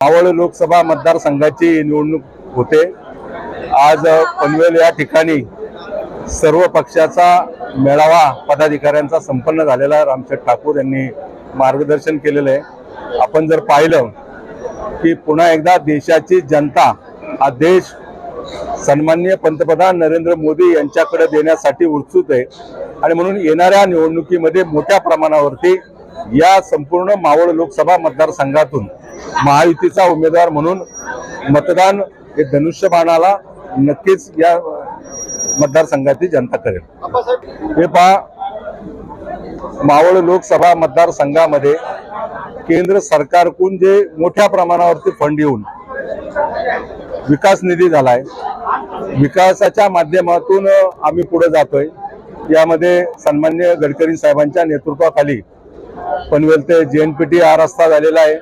मावळ लोकसभा मतदारसंघाची निवडणूक होते. आज पनवेल या ठिकाणी सर्व पक्षाचा मेळावा पदाधिकाऱ्यांचा संपन्न झालेला रामशेठ ठाकूर यांनी मार्गदर्शन केलेलं आहे. आपण जर पाहिलं की पुन्हा एकदा देशाची जनता हा देश सन्माननीय पंतप्रधान नरेंद्र मोदी यांच्याकडे देण्यासाठी उत्सुक आहे. आणि म्हणून येणाऱ्या निवडणुकीमध्ये मोठ्या प्रमाणावरती या संपूर्ण मावळ लोकसभा मतदारसंघातून महायुतीचा उमेदवार म्हणून मतदान हे धनुष्यबाणाला नक्कीच या मतदारसंघाची जनता करेल. हे पहा मावळ लोकसभा मतदारसंघामध्ये केंद्र सरकारकडून जे मोठ्या प्रमाणावरती फंड येऊन विकास निधी झालाय विकासाच्या माध्यमातून आम्ही पुढे जातोय. यामध्ये सन्मान्य गडकरी साहेबांच्या नेतृत्वाखाली पनवेल ते जे एन पी टी हा रस्ता झालेला आहे.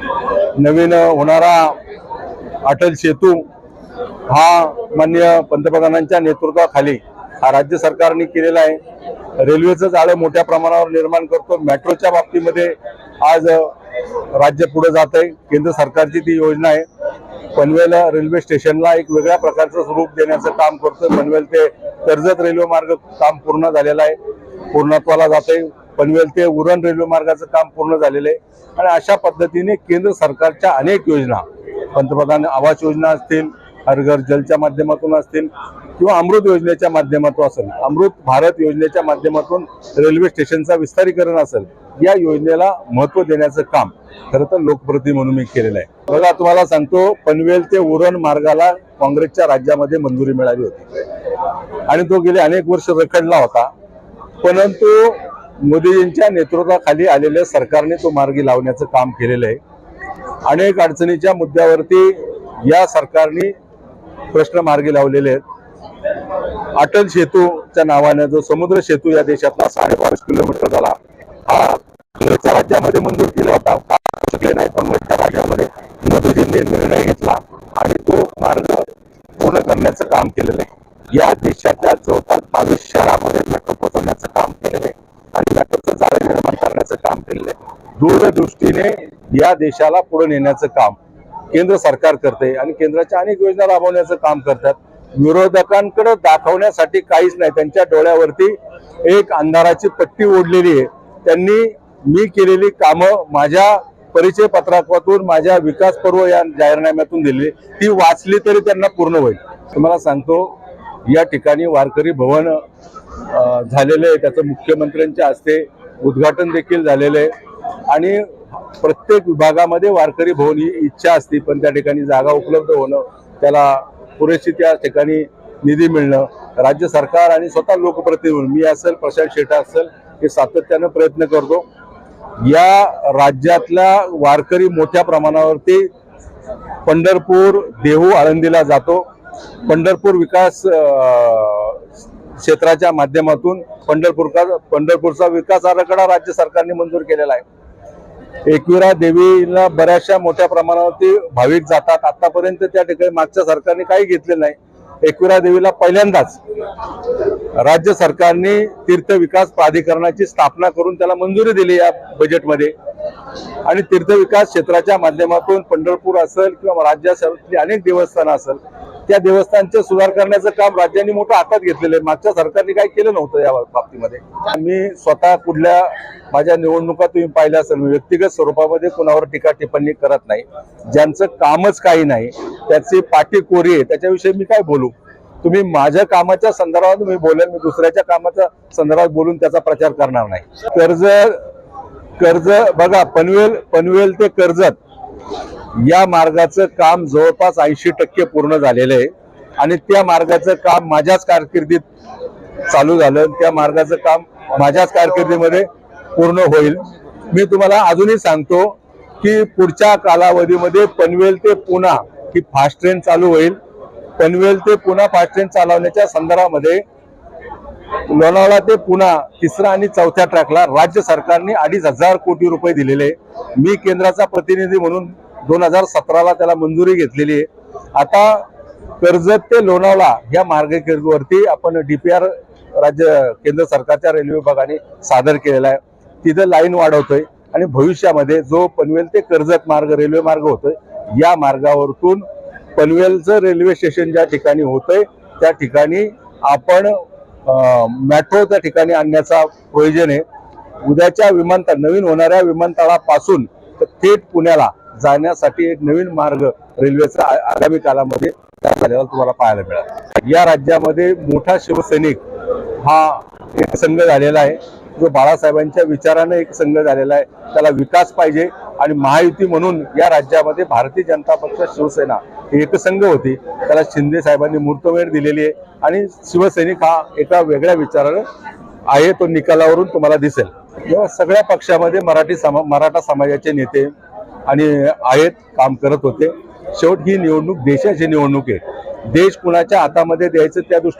नवीन होणारा अटल सेतू हा मान्य पंतप्रधानांच्या नेतृत्वाखाली हा राज्य सरकारने केलेला आहे. रेल्वेचं जाळं मोठ्या प्रमाणावर निर्माण करतो. मेट्रोच्या बाबतीमध्ये आज राज्य पुढे जात आहे. केंद्र सरकारची ती योजना आहे. पनवेल रेल्वे स्टेशनला एक वेगळ्या प्रकारचं स्वरूप देण्याचं काम करतं पनवेल ते कर्जत रेल्वे मार्ग काम पूर्ण झालेलं आहे. पूर्णत्वाला जाते पनवेल ते उरण रेल्वे मार्गाचं काम पूर्ण झालेलं आहे. आणि अशा पद्धतीने केंद्र सरकारच्या अनेक योजना पंतप्रधान आवास योजना असतील हर घर जलच्या माध्यमातून असतील किंवा अमृत योजनेच्या माध्यमातून असेल अमृत भारत योजनेच्या माध्यमातून रेल्वे स्टेशनचा विस्तारीकरण असेल या योजनेला महत्त्व देण्याचं काम खरं तर लोकप्रती म्हणून मी केलेलं आहे. बघा तुम्हाला सांगतो पनवेल ते उरण मार्गाला काँग्रेसच्या राज्यामध्ये मंजुरी मिळाली होती. आणि तो गेले अनेक वर्ष रखडला होता. परंतु मोदीजींच्या नेतृत्वाखाली आलेल्या सरकारने तो मार्गी लावण्याचं काम केलेलं आहे. अनेक अडचणीच्या मुद्द्यावरती या सरकारने प्रश्न मार्गी लावलेले आहेत. अटल सेतूच्या नावाने जो समुद्र सेतू या देशातला साडेबावीस किलोमीटर झाला हा राज्यामध्ये मंजूर केला होता. का शकले नाही? मोठ्या राज्यामध्ये मोदीजींनी निर्णय घेतला आणि तो मार्ग पूर्ण करण्याचं काम केलेलं आहे. या देशातल्या जवळपास बावीस शहरामध्ये मेट्रो पोहोचवण्याचं काम केलेलं आहे आणि मेट्रोचं जाळं निर्माण करण्याचं काम केलेलं आहे दूरदृष्टीने या देशाला पुढे नेण्याचं काम केंद्र सरकार करते आणि केंद्राच्या अनेक योजना राबवण्याचं काम करतात. विरोधकांकडे दाखवण्यासाठी काहीच नाही. त्यांच्या डोळ्यावरती एक अंधाराची पट्टी ओढलेली आहे. त्यांनी मी केलेली कामं माझ्या परिचय पत्रकातून माझ्या विकास पर्व या जाहीरनाम्यातून दिलेली ती वाचली तरी त्यांना पूर्ण होईल. तुम्हाला सांगतो या ठिकाणी वारकरी भवन झालेलं आहे. त्याचं मुख्यमंत्र्यांच्या हस्ते उद्घाटन देखील झालेलं आहे. आणि प्रत्येक विभागामध्ये वारकरी भवन ही इच्छा असते पण त्या ठिकाणी जागा उपलब्ध होणं त्याला पुरेशी त्या ठिकाणी निधी मिळणं. राज्य सरकार आणि स्वतः लोकप्रतिनिधी मी असेल प्रशांत शेटा असेल हे सातत्यानं प्रयत्न करतो. या राज्यातल्या वारकरी मोठ्या प्रमाणावरती पंढरपूर देहू आळंदीला जातो. पंढरपूर विकास आ... क्षेत्राच्या माध्यमातून पंढरपूरचा पंढरपूरचा विकास आराखडा राज्य सरकारने मंजूर केलेला आहे. एकविरा देवीला बऱ्याचशा मोठ्या प्रमाणावरती भाविक जातात. आतापर्यंत त्या ठिकाणी मागच्या सरकारने काही घेतलेलं नाही. एकविरा देवीला पहिल्यांदाच राज्य सरकारने तीर्थ विकास प्राधिकरणाची स्थापना करून त्याला मंजुरी दिली या बजेटमध्ये आणि तीर्थ विकास क्षेत्राच्या माध्यमातून पंढरपूर असेल किंवा राज्यातली अनेक देवस्थानं असेल त्या देवस्थानचे सुधार करण्याचं काम राज्यांनी मोठं हातात घेतलेलं आहे. मागच्या सरकारने काही केलं नव्हतं या बाबतीमध्ये. मी स्वतः कुठल्या माझ्या निवडणुका तुम्ही पाहिल्या असेल मी व्यक्तिगत स्वरूपामध्ये कुणावर टीका टिप्पणी करत नाही. ज्यांचं कामच काही नाही त्याची पाठी कोरी आहे त्याच्याविषयी मी काय बोलू? तुम्ही माझ्या कामाच्या संदर्भात मी बोलेल मी दुसऱ्याच्या कामाच्या संदर्भात बोलून त्याचा प्रचार करणार नाही. कर्ज कर्ज बघा पनवेल पनवेल ते कर्जत या मार्गाचं काम जवळपास ऐंशी टक्के पूर्ण झालेलं आहे. आणि त्या मार्गाचं काम माझ्याच कारकिर्दीत चालू झालं. त्या मार्गाचं काम माझ्याच कारकिर्दीमध्ये पूर्ण होईल. मी तुम्हाला अजूनही सांगतो की पुढच्या कालावधीमध्ये पनवेल ते पुणा ही फास्ट ट्रेन चालू होईल. पनवेल ते पुणा फास्ट ट्रेन चालवण्याच्या संदर्भामध्ये लोणावळा ते पुणा तिसरा आणि चौथ्या ट्रॅकला राज्य सरकारने अडीच हजार कोटी रुपये दिलेले. मी केंद्राचा प्रतिनिधी म्हणून दोन हजार सतराला त्याला मंजुरी घेतलेली आहे. आता कर्जत ते लोणावळा या मार्गवरती आपण डीपीआर राज्य केंद्र सरकारच्या रेल्वे विभागाने सादर केलेला आहे. तिथं लाईन वाढवतोय आणि भविष्यामध्ये जो पनवेल ते कर्जत मार्ग रेल्वे मार्ग होतोय या मार्गावरतून पनवेलचं रेल्वे स्टेशन ज्या ठिकाणी होतंय त्या ठिकाणी आपण मेट्रो त्या ठिकाणी आणण्याचा प्रयोजन आहे. उद्याच्या विमानतळ नवीन होणाऱ्या विमानतळापासून तर थेट पुण्याला जाण्यासाठी एक नवीन मार्ग रेल्वेचा आगामी काळामध्ये तुम्हाला पाहायला मिळेल. या राज्यामध्ये मोठा शिवसैनिक हा एक संघ झालेला आहे. जो बाळासाहेबांच्या विचारानं एक संघ झालेला आहे. त्याला विकास पाहिजे आणि महायुती म्हणून या राज्यामध्ये भारतीय जनता पक्ष शिवसेना ही एकसंघ होती. त्याला शिंदे साहेबांनी मूर्तमेढ दिलेली आहे आणि शिवसैनिक हा एका वेगळ्या विचारानं आहे. तो निकालावरून तुम्हाला दिसेल. या सगळ्या पक्षामध्ये मराठी समा मराठा समाजाचे नेते आणि आहेत काम करत होते. शेवट ही निवडणूक देशाची निवडणूक आहे. देश कुणाच्या हातामध्ये द्यायचं त्या दृष्टी